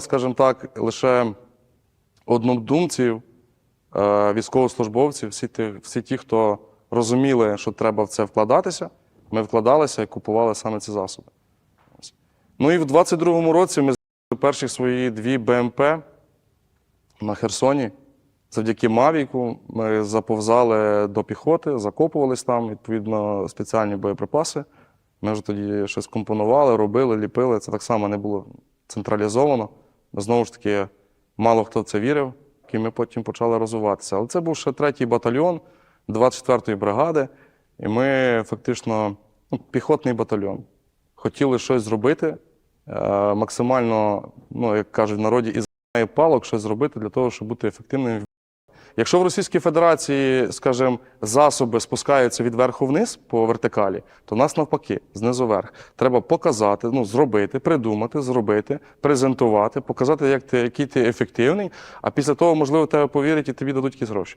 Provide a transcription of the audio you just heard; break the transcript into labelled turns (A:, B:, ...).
A: скажімо так, лише однодумців, е, військовослужбовців, всі ті, всі ті, хто розуміли, що треба в це вкладатися, ми вкладалися і купували саме ці засоби. Ну і в 22-му році ми зробили перші свої дві БМП на Херсоні. Завдяки Мавіку ми заповзали до піхоти, закопувались там, відповідно, спеціальні боєприпаси. Ми вже тоді щось компонували, робили, ліпили. Це так само не було централізовано. Знову ж таки, мало хто в це вірив, і ми потім почали розвиватися. Але це був ще третій батальйон 24-ї бригади, і ми фактично ну, піхотний батальйон. Хотіли щось зробити, е, максимально, ну, як кажуть в народі, із палок щось зробити для того, щоб бути ефективним Якщо в Російській Федерації, скажімо, засоби спускаються від верху вниз по вертикалі, то нас навпаки, знизу вверх. Треба показати, ну, зробити, придумати, зробити, презентувати, показати, як ти, який ти ефективний, а після того, можливо, тебе повірять і тобі дадуть якісь гроші.